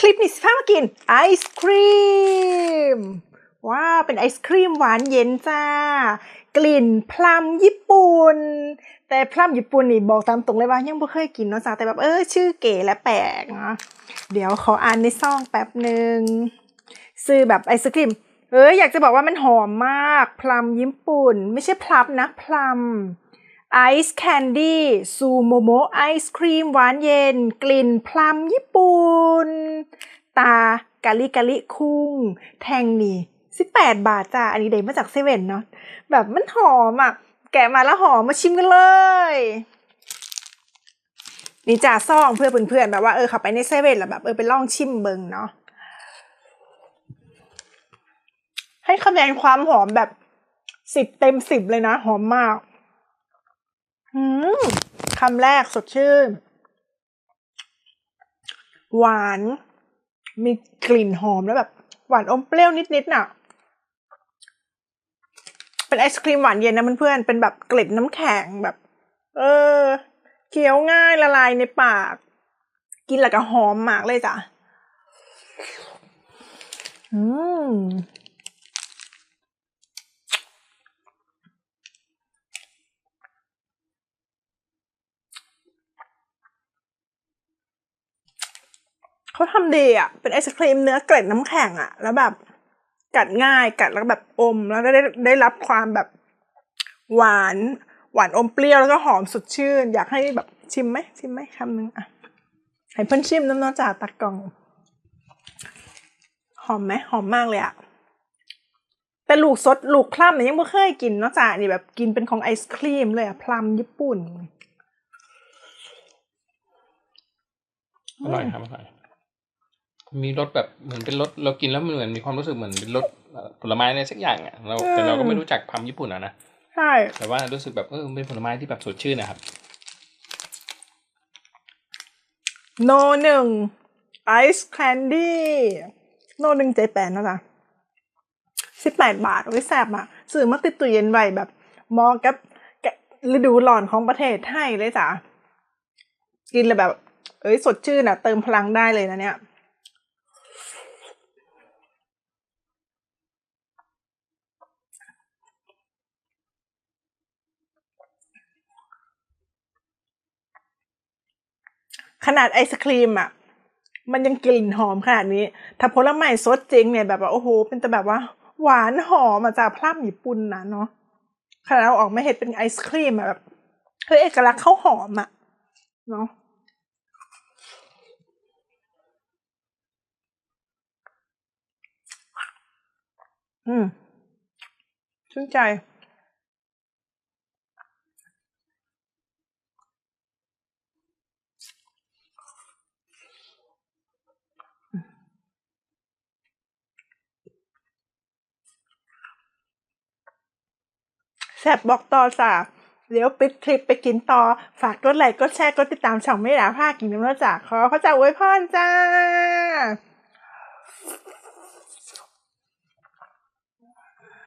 คลิปนี้สิพามากินไอศครีมว้าวเป็นไอศครีมหวานเย็นจ้า กลิ่นพลัมญี่ปุ่น แต่พลัมญี่ปุ่นนี่บอกตามตรงเลยว่ายังไม่เคยกินเนาะจ้าแต่แบบเออชื่อเก๋และแปลกเนาะเดี๋ยวขออ่านในซองแป๊บหนึ่งซื้อแบบไอศครีมเอออยากจะบอกว่ามันหอมมากพลัมญี่ปุ่น ไม่ใช่พลัมนะพลัม ไอซ์แคนดี้ซูโมโมไอศครีมหวานเย็น กลิ่นพลัมญี่ปุ่น ตากะลิกะลิคุ้ง แทงนี่สิบแปดบาทจ้า อันนี้เดมาจากเซเว่นเนาะแบบมันหอมอะ แกะมาแล้วหอมมาชิมกันเลย นี่จ่าซ่องเพื่อเพื่อนๆแบบว่าเออขับไปในเซเว่นแล้วแบบเออไปลองชิมเบิงเนาะให้คะแนนความหอมแบบสิบเต็มสิบเลยนะ หอมมาก คำแรกสดชื่น หวาน มีกลิ่นหอมแล้วแบบ หวานอมเปรี้ยวนิดๆน่ะ เป็นไอศครีมหวานเย็นนะเพื่อนๆเป็นแบบเกล็ดน้ำแข็งแบบ เออ เคี้ยวง่ายละลายในปาก กินแล้วก็หอมมากเลยจ้ะ อืม เขาทำดีอะ เป็นไอศครีมเนื้อเกล็ดน้ำแข็งอะ แล้วแบบกัดง่ายกัดแล้วแบบอม แล้วได้ได้รับความแบบหวานหวานอมเปรี้ยวแล้วก็หอมสดชื่น อยากให้แบบชิมไหมชิมไหมคำหนึ่งอะให้เพื่อนชิมน้ำนอกจากตักกล่อง หอมไหมหอมมากเลยอะแต่ลูกสดลูกพลัมเนี่ยยังไม่เคยกินนอกจากนี่แบบกินเป็นของไอศครีมเลยอะพลัมญี่ปุ่นอร่อยครับอร่อย มีรสแบบเหมือนเป็นรสเรากินแล้วมันเหมือนมีความรู้สึกเหมือนเป็นรสผลไม้อะไรสักอย่างอะเราแต่เราก็ไม่รู้จักพัมญี่ปุ่นอะนะใช่แต่ว่ารู้สึกแบบเออมันเป็นผลไม้ที่แบบสดชื่นนะครับ โนหนึ่งไอซ์แคนดี้โนหนึ่งใจแปนนะจ๊ะสิบแปดบาทโอ้ยแสบอะซื้อมาติดตู้เย็นไว้แบบเหมอกับกับฤดูร้อนของประเทศไทยเลยจ้ะกินเลยแบบ เอ้ยสดชื่นอะ เติมพลังได้เลยนะเนี่ย ขนาดไอศครีมอะ มันยังกลิ่นหอมขนาดนี้ ถ้าผลไม้สดจริงเนี่ยแบบว่าโอ้โห เป็นแต่แบบว่า หวานหอมมาจากพลัมญี่ปุ่นนะเนาะขนาดเราออกมาเห็ดเป็นไอศครีมอะแบบเฮ้ยเอกลักษณ์เขาหอมอะเนาะอืมชื่นใจ แซบบอกต่อสาเดี๋ยวปิดคลิปไปกินต่อ ฝากกดไลค์กดแชร์กดติดตามช่องไม่หลาภาคกินน้ำแล้จากขอพระจ้าอวยพรจ้า